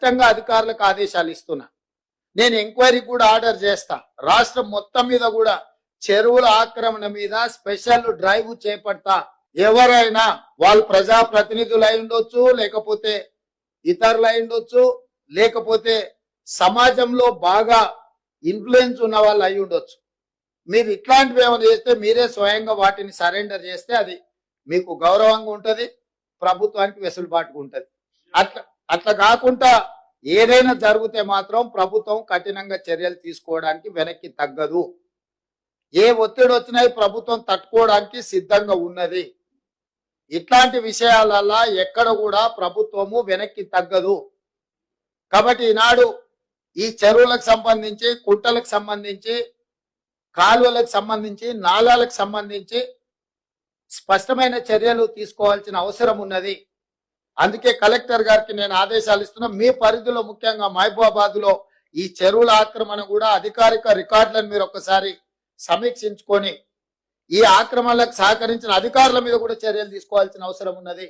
స్పష్టంగా అధికారులకు ఆదేశాలు ఇస్తున్నా. నేను ఎంక్వైరీ కూడా ఆర్డర్ చేస్తా. రాష్ట్రం మొత్తం మీద కూడా చెరువుల ఆక్రమణ మీద స్పెషల్ డ్రైవ్ చేపడతా. ఎవరైనా వాళ్ళు ప్రజా ప్రతినిధులు అయి ఉండొచ్చు లేకపోతే ఇతరులు అయి ఉండొచ్చు లేకపోతే సమాజంలో బాగా ఇన్ఫ్లుయెన్స్ ఉన్న వాళ్ళు అయి ఉండొచ్చు. మీరు ఇట్లాంటివి ఏమైనా చేస్తే మీరే స్వయంగా వాటిని సరెండర్ చేస్తే అది మీకు గౌరవంగా ఉంటుంది ప్రభుత్వానికి వెసులుబాటుగా ఉంటుంది. అట్లా అట్లా కాకుండా ఏదైనా జరిగితే మాత్రం ప్రభుత్వం కఠినంగా చర్యలు తీసుకోవడానికి వెనక్కి తగ్గదు. ఏ ఒత్తిడి వచ్చినాయి ప్రభుత్వం తట్టుకోవడానికి సిద్ధంగా ఉన్నది. ఇట్లాంటి విషయాలల్లా ఎక్కడ కూడా ప్రభుత్వము వెనక్కి తగ్గదు. కాబట్టి ఈనాడు ఈ చెరువులకు సంబంధించి కుంటలకు సంబంధించి కాలువలకు సంబంధించి నాళాలకు సంబంధించి స్పష్టమైన చర్యలు తీసుకోవాల్సిన అవసరం ఉన్నది. అందుకే కలెక్టర్ గారికి నేను ఆదేశాలు ఇస్తున్నా మీ పరిధిలో ముఖ్యంగా మహబూబాబాద్లో ఈ చెరువుల ఆక్రమణ కూడా అధికారిక రికార్డులను మీరు ఒక్కసారి సమీక్షించుకొని ఈ ఆక్రమణలకు సహకరించిన అధికారుల మీద కూడా చర్యలు తీసుకోవాల్సిన అవసరం ఉన్నది.